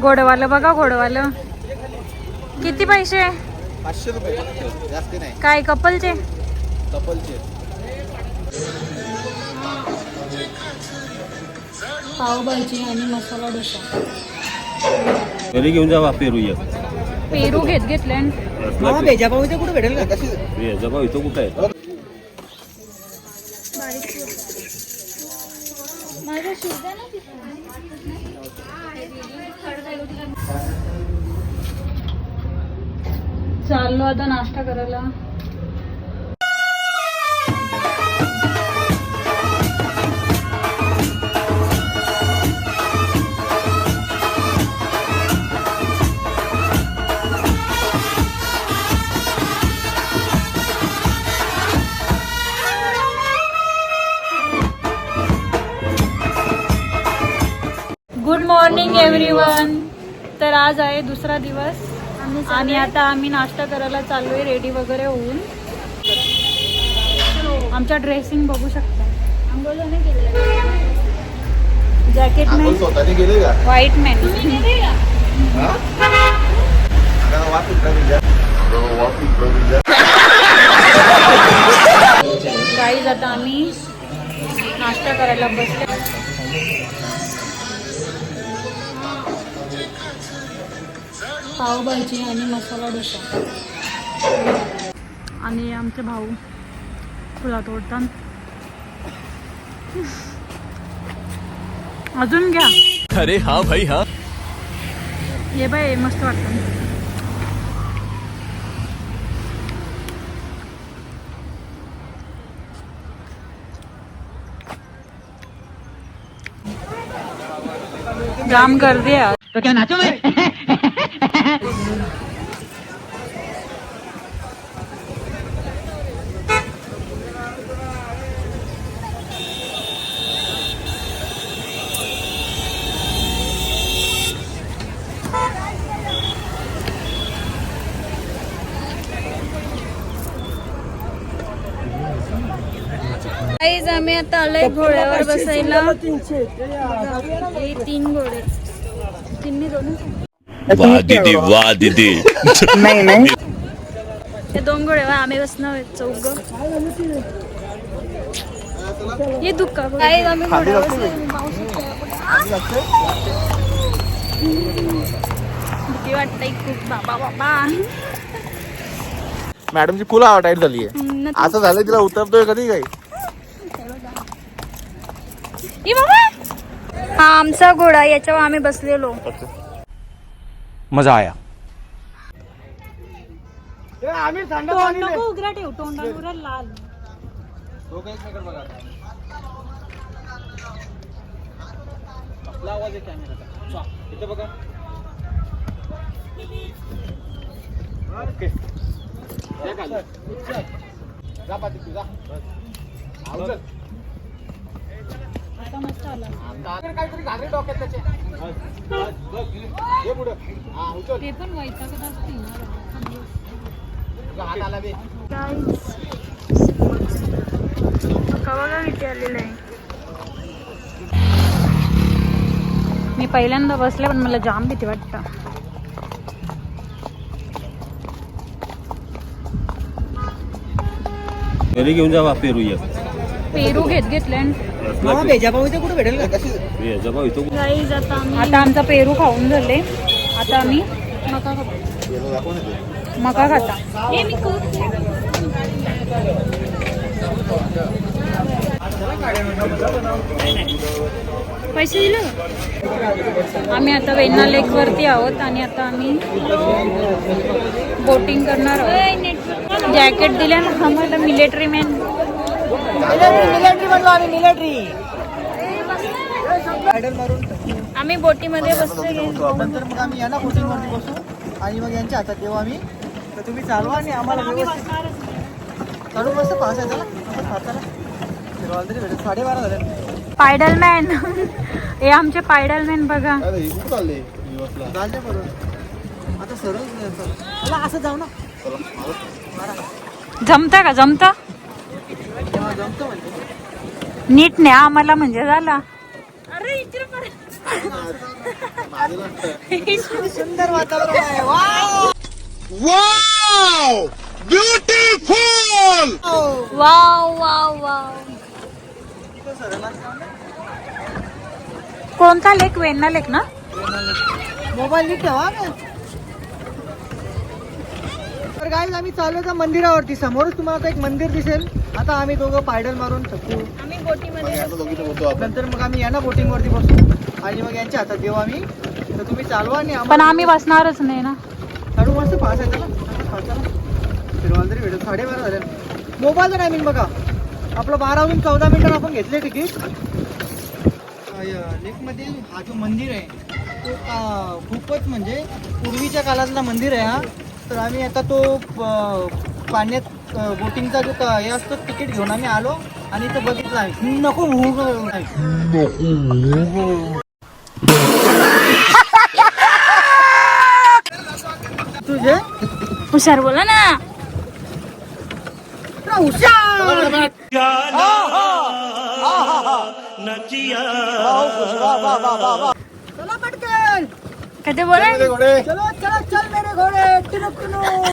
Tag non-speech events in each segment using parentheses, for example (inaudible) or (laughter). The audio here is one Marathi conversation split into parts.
घोडवालं बघा घोडवालं किती पैसे? पाचशे रुपये फक्त जास्त नाही. काय कपलचे? कपलचे. पावभाजी आणि मसाला डोसा. घरी घेऊन जावा पेरू एक. पेरू घेत घेतले. भेजाभाऊ इथे कुठे भेटेल? का हे इथं कुठं आहे? चाललो आता नाश्ता करायला. गुड मॉर्निंग एव्हरीवन तर आज आहे दुसरा दिवस. आणि आता आम्ही नाश्ता करायला चाललोय रेडी वगैरे होऊन. आमचा ड्रेसिंग बघू शकता. जॅकेट मॅन व्हाईट मॅन हा? गाईज आता आम्ही नाश्ता करायला बसले पावभाजी आणि मसाला डोसा. आणि आमचे भाऊ फुला तोडतात. अजून घ्या. अरे हाँ भाई हाँ. ये बाय मस्त वाटतं. जाम गर्दी आहे आज. गाईज आम्ही आता आलोय घोड्यावर बसायला. हे तीन घोडे. तिन्ही दोन वाह दीदी वाह दीदी. हे दोन घोड्यावर आम्ही बसणार चौघ. हे दुःख काय आम्ही भीती वाटतंय खूप बाबा बाबा. मॅडमची फुल टाईट झाली आहे असं झालं तिला उतरतोय कधी काही. हा आमचा घोडा याच्यावर आम्ही बसलेलो. मजा आया. तोंड नको उघडा ठेव तोंडावर लाल. आवाज आहे कॅमेराचा इथे बघा. ओके जा खाली. जा पाठी तू, जा. काहीतरी घागरे डोक्यात त्याचे. ये. हा. ते पण वैतागत असतील ना हात आला बे. आहे मी पहिल्यांदा बसले पण मला जाम भीती वाटतं घरी घेऊन जावा पेरू एक पेरू घेत घेतले भेजाभाऊ इथे कुठे भेटेल का? कशी जबा इथं कुठं- आता आमचा पेरू खाऊन झाले. आता आम्ही मका खातो. पैसे दिले? आम्ही आता वेण्णा लेक वरती आहोत आणि आता आम्ही बोटिंग करणार आहोत. जॅकेट दिल्या ना आम्हाला मिलिटरी मॅन आम्ही बोटीमध्ये बसले नंतर मग आम्ही यांना बोटिंगवरती बसू. आणि मग यांच्या हातात देऊ आम्ही. तर तुम्ही चालवा आणि आम्हाला व्यवस्थित चालू मस्त पास आहे हाताला तरी साडेबारा झाले. पायडल मॅन हे आमचे पायडल मॅन बघा बरोबर आता सरळ चला असं जाऊ ना. जमतं का? जमतं? नीट नाही आम्हाला म्हणजे झाला. अरे सुंदर वातावरण आहे. वाव! Wow wow wow. कोणता लेक वेण्णा लेक ना? मोबाईल नीट ठेवा ना. तर काय आम्ही चाललो आता मंदिरावरती. समोरच तुम्हाला आता एक मंदिर दिसेल. आता आम्ही दोघं पायडल मारून थकू नंतर मग आम्ही या ना बोटिंग वरती बसू. आणि मग यांच्या हातात देऊ आम्ही. तर तुम्ही चालवा आणि पण आम्ही बसणारच नाही ना. काढू मस्त पास आहे त्याला. तरी साडेबारा झाले. मोबाईलचं टायमिंग बघा. आपलं बारा वाजून चौदा मिनिटांना आपण घेतले तिकीट लेकमध्ये हा जो मंदिर आहे तो खूपच म्हणजे पूर्वीच्या काळातला मंदिर आहे हा. तर आम्ही आता तो प- पाण्यात अ, बोटिंगचा जो का- हे असतो तिकीट घेऊन आम्ही आलो आणि इथं बघितलं आहे. नको नाही. तुझे? हुशार बोला ना. कधी बोला? घोडे। चलो चलो चल मेरे घोड़े। टुनुक टुनुक।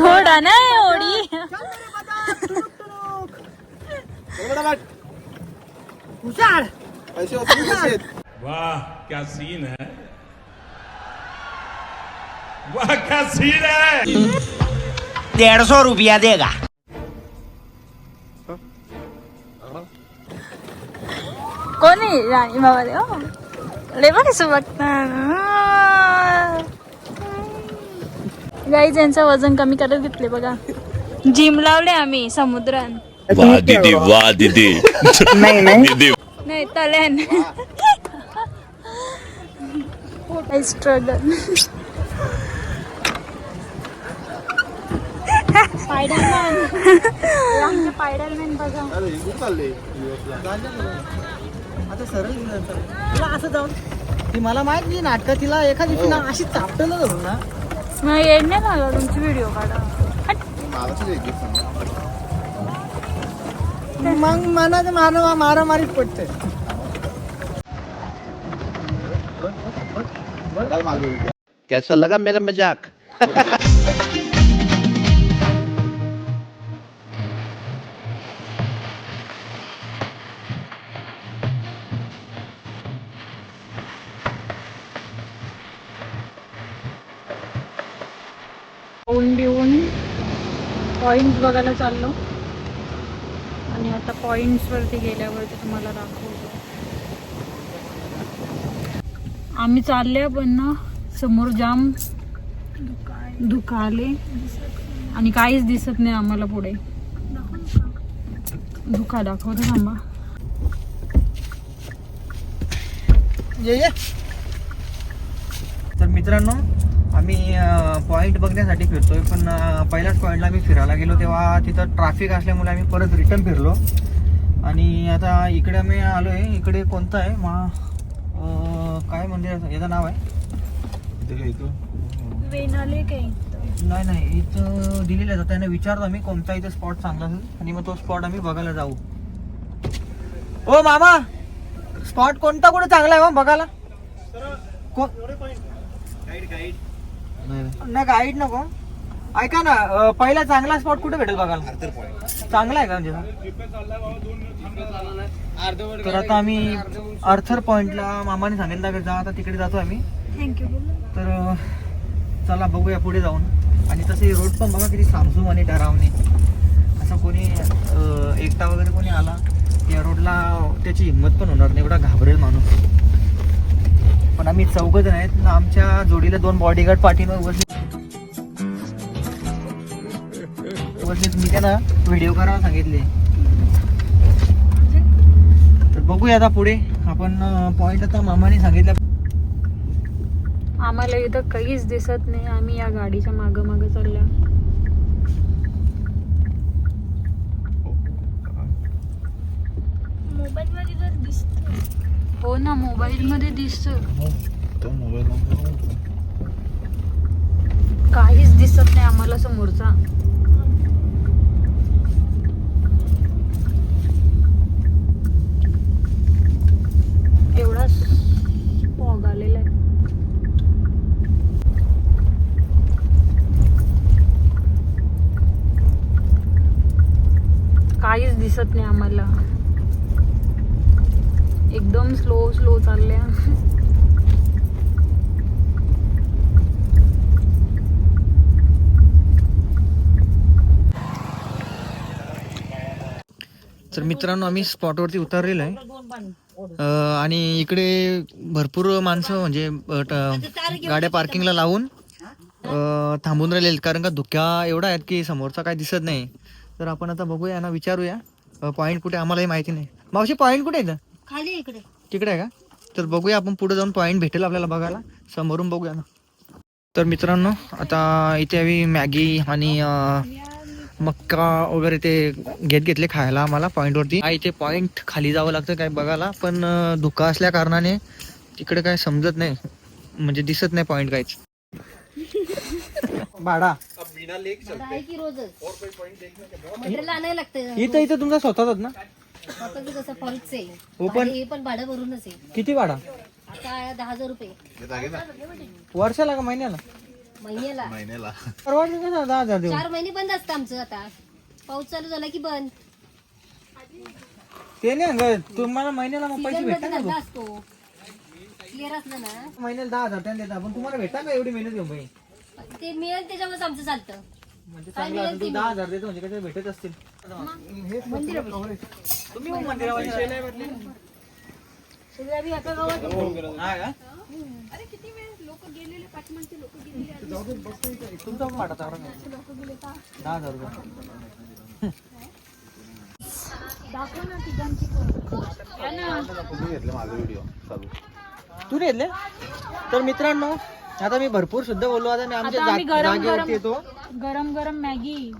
घोडा ओडी। हुशार की कसे आहेत? वाह क्या सीन है? वाह क्या सीन है? डेढ़ सौ रुपया देगा। कोणी राणी बाबा रे हो लय बघ कसं बघतात गाईज यांचं वजन कमी करत घेतले बघा जिम लावले आम्ही समुद्रात वाह दीदी वाह दीदी दीदी नाही तल्यान स्ट्रगल स्पायडरमॅन आमचे स्पायडरमॅन बघा अरे कुठं चालले आता सरळ तिला असं जाऊन. ती मला माहीत नाही नाटकं तिला एका दिवशी ना अशी चापटलं धरून ना. नाही येड नाही झाला तुमची व्हिडिओ काढा. मग मनात मारा मारामारीच पडते कैसा लगा मेरा मजाक. (laughs) पॉइंट्स बघायला चाललो. आणि आता पॉईंट्सवरती गेल्यावरती तुम्हाला दाखवतो. आम्ही चालले पण ना समोर जाम दुखाले. आणि काहीच दिसत नाही आम्हाला पुढे. दुखा दाखवतो थांबा. ये ये. तर मित्रांनो आम्ही पॉईंट बघण्यासाठी फिरतोय पण पहिल्याच पॉईंटला आम्ही फिरायला गेलो तेव्हा तिथं ट्रॅफिक असल्यामुळे आम्ही परत रिटर्न फिरलो. आणि आता इकडे आम्ही आलो आहे इकडे कोणतं आहे? मा काय मंदिर याचं नाव आहे? नाही नाही इथं दिलेलं आहे तर त्यांना विचारतो आम्ही कोणता इथे स्पॉट चांगला असेल? आणि मग तो स्पॉट आम्ही बघायला जाऊ. ओ मामा! स्पॉट कोणता कुठे चांगला आहे मग बघायला? को- नाही, नाही. गाईड नको. ऐका ना अं, पहिला चांगला स्पॉट कुठे भेटेल बघायला? चांगला आहे का म्हणजे? तर आता आम्ही अर्थर पॉइंटला मामाने सांगितलं की जा आता तिकडे जातो आम्ही. थँक्यू तर अं, चला बघूया पुढे जाऊन. आणि तसे रोड पण बघा किती सामसूम आणि डरावणे. असं कोणी अं, एकटा वगैरे कोणी आला या रोडला त्याची हिंमत पण होणार नाही. एवढा घाबरेल माणूस. पण आम्ही चौघ जण आहेत. आमच्या जोडीला दोन बॉडीगार्ड पाठीवर बसले मी त्यांना व्हिडिओ करायला सांगितले. तर बघूया आता पुढे. आपण पॉइंट आता मामाने सांगितलं आम्हाला इथं काहीच दिसत नाही. आम्ही या गाडीच्या मागं मागं चालल्या. हो ना मोबाईल मध्ये दिसत काहीच दिसत नाही आम्हाला समोरचा. एवढा स्पॉग आलेला आहे. काहीच दिसत नाही आम्हाला. एकदम स्लो स्लो चालल्या तर मित्रांनो आम्ही स्पॉटवरती उतरलेलो आहे. आणि इकडे भरपूर माणसं म्हणजे गाड्या पार्किंगला लावून थांबून राहिलेले आहेत. कारण का धुक्या एवढा आहेत की समोरचा काय दिसत नाही. तर आपण आता बघूया ना विचारूया. पॉईंट कुठे आम्हालाही माहिती नाही. मावशी पॉईंट कुठे आहे खाली इकडे. तिकडे आहे का? तर बघूया आपण पुढे जाऊन पॉईंट भेटेल आपल्याला बघायला. समोरून बघूया ना. तर मित्रांनो आता इथे आम्ही मॅगी आणि मक्का वगैरे ते घेत घेतले खायला आम्हाला पॉईंटवरती इथे पॉईंट खाली जावं लागतं काय बघायला पण धुका असल्या कारणाने तिकडे काय समजत नाही. म्हणजे दिसत नाही पॉईंट काहीच. भाडा. आहे की रोजच? मटेरियल आणायला लागतं इथं इथं तुमचा स्वतःच ना? स्वतःच कसं फॉल्टच आहे. ओपन हे पण भाडं भरूनच आहे. किती भाडा? आता दहा हजार रुपये. वर्षाला का महिन्याला? महिन्याला. परवडलं दहा हजार देऊन? चार महिने बंद असतं आमचं आता. पाऊस चालू झाला की बंद. ते नाही ग, तुम्हाला महिन्याला मग पैसे भेटतात मध्ये ना धंदा असतो. क्लिअर असलं ना? महिन्याला दहा हजार त्यांनी देता पण तुम्हाला भेटता का एवढी मेहनत घेऊन बाई? ते मिळेल त्याच्यावरच आमचं चालतं. म्हणजे चांगलं असेल, तू दहा हज़ार देतो म्हणजे काहीतरी भेटत असतील. तुम्ही मग मंदिरामध्ये सगळे आम्ही एका गावात हा का? तुमचा पण वाटा चांगला नाही. दहा हज़ार रुपये. घेतले माझा व्हिडिओ चालू. तू घेतले? तर मित्रांनो आता मी भरपूर शुद्ध बोललो. आता मी आमच्या आता आम्ही जा- गरम- जागेवरती गरम- येतो. गरम गरम मॅगी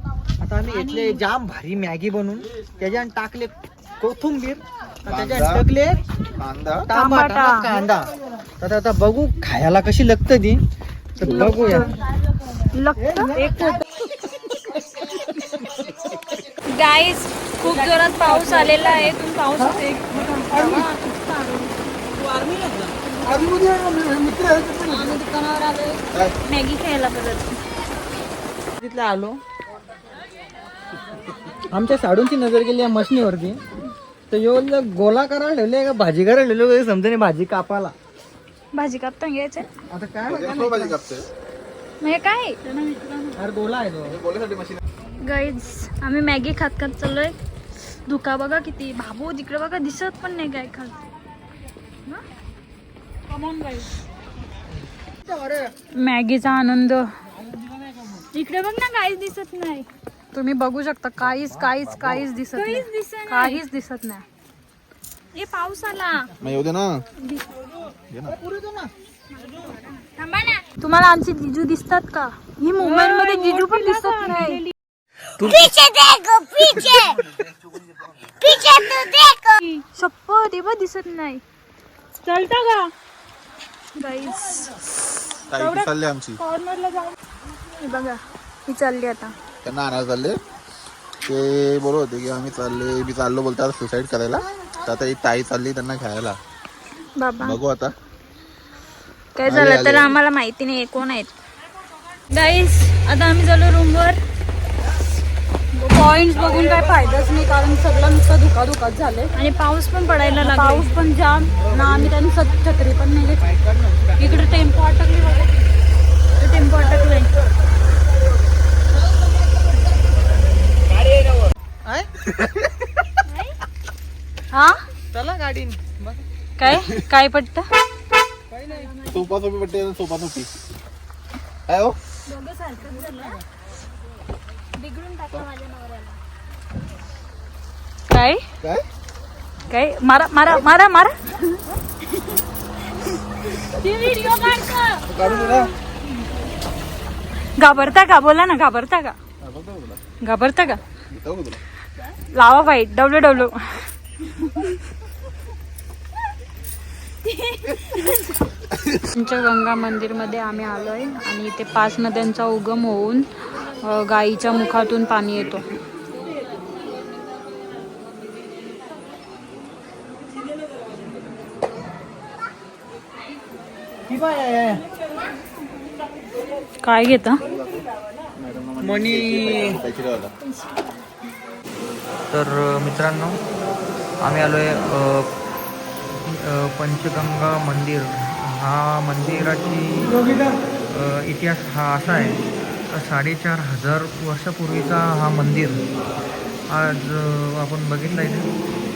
आता आम्ही घेतले जाम भारी मॅगी बनवून त्याच्यात टाकले कोथिंबीर. आणि त्याच्यात कांदा. टाकले कांदा. टमाटा आणि कांदा. तर आता बघू खायला कशी लागतं ती. तर बघूया. गाईज खूप जोरात पाऊस आलेला आहे. तुम्ही पाऊस आम्ही दुकानावर आलोय मॅगी खायला परत तिथले आलो. आमच्या साडूंची नजर गेली या मशनीवरती. तर एवढं गोला करायला ठेवले का? भाजी करायला ठेवले समजा नाही भाजी कापाला भाजी कापता घ्यायचं आता काय कसं भाजी कापते म्हणजे काय? अरे गोला आहे तो. गाईज आम्ही मॅगी खात खात चाललोय. धुका बघा किती. भाबू तिकडे बघा दिसत पण नाही काय खात. मॅगीचा आनंद. इकडे बघ ना काहीच दिसत नाही. तुम्ही बघू शकता काहीच काहीच काहीच दिसत नाही. काहीच दिसत नाही. हे पाऊस आला. मग येऊ दे ना. तुम्हाला आमचे जिजू दिसतात का? ही मोबाईल मध्ये जिजू पण दिसत नाही. बघ दिसत नाही. चालता का? गाईस ताई चालले आमची. कॉर्नरला जाऊन हे बघा ही चालली आता. त्यांना आणायला चालले. ते बोलत होते की आम्ही चालले मी चाललो बोलतात सुसाईड करायला. तर आता एक ताई चालली त्यांना खायला बाबा. बघू आता. काय झालं तर. आम्हाला माहिती नाही कोण आहेत. गाईस आता आम्ही झालो रूमवर पॉइंट बघून काय फायदाच नाही कारण सगळं नुसतं धुका धुकाच झाले आणि पाऊस पण पडायला लागला पाऊस पण जाम ना आम्ही त्यांनी सत छत्री पण नाही घेतली. इकडे टेम्पो अटकली बघा. टेम्पो अटकलाय. आहे? हा? चला गाडी. काय? काय पटत सोपा सोपी पट्टी सोपा सोपी काय हो? काय? काय? काय? मारा मारा मारा मारा. व्हिडिओ काढून दे ना. घाबरता का? बोला ना घाबरता का? हा, बघतो तुला. घाबरता का? येतो का तुला? लावा फाईट डब्ल्यू डब्ल्यू (laughs) गंगा मंदिरमध्ये आम्ही आलोय आणि इथे पाच नद्यांचा उगम होऊन गाईच्या मुखातून पाणी येतो. काय घेता? मणी ठेवायला तर मित्रांनो आम्ही आलो आहे पंचगंगा मंदिर. हा मंदिराची इतिहास हा असा आहे साडेचार हजार वर्षापूर्वीचा हा मंदिर आज आपण बघितला इथे.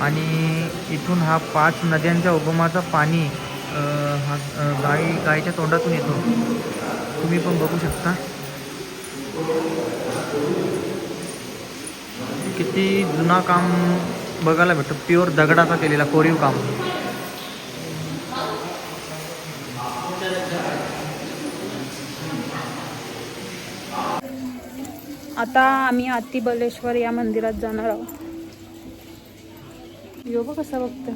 आणि इथून हा पाच नद्यांच्या उगमाचा पाणी हा गाई गायीच्या तोंडातून येतो. तुम्ही पण बघू शकता. किती जुना काम बघायला भेटतं. प्युअर दगडाचा केलेला कोरीव काम. आता आम्ही अतिबलेश्वर या मंदिरात जाणार आहोत. यो बघ कसं बघतं.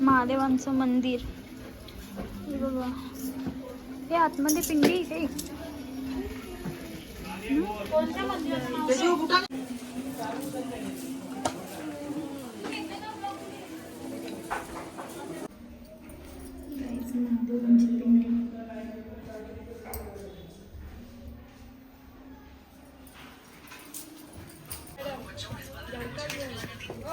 महादेवांचं मंदिर. हे बघा. हे आतमध्ये पिंडी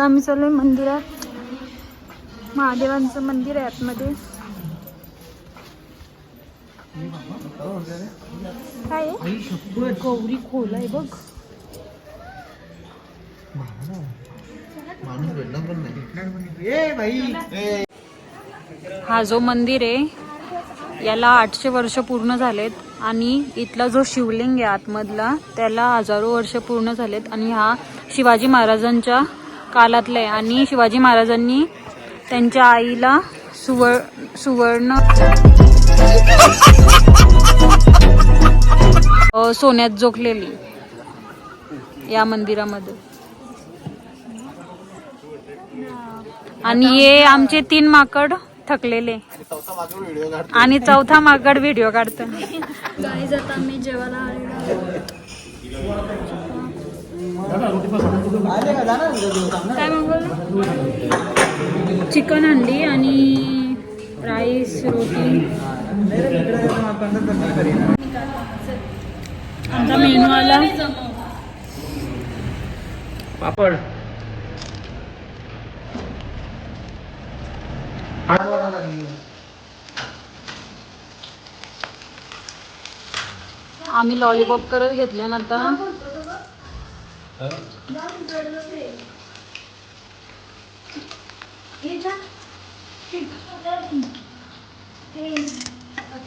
आम्ही चाललोय मंदिरात महादेवांचं मंदिर आहे आतमध्ये. काय गौरी खोल आहे बघ. हा जो मंदिर आहे याला आठशे वर्ष पूर्ण झालेत आणि इथला जो शिवलिंग आहे आतमधला त्याला हजारो वर्ष पूर्ण झालेत आणि हा शिवाजी महाराजांच्या काळातला आहे आणि शिवाजी महाराजांनी त्यांच्या आईला सुवर्ण सुवर्ण सोन्यात जोखलेली या मंदिरामध्ये. आणि हे आमचे तीन माकड थकलेले. आणि चौथा माकड व्हिडिओ काढतो गाईज आता मी जेवायला आलेलो काय मागवलं? चिकन अंडी आणि राईस रोटी. आमचा मेनू आला पापड. आम्ही लॉलीपॉप करत घेतले ना आता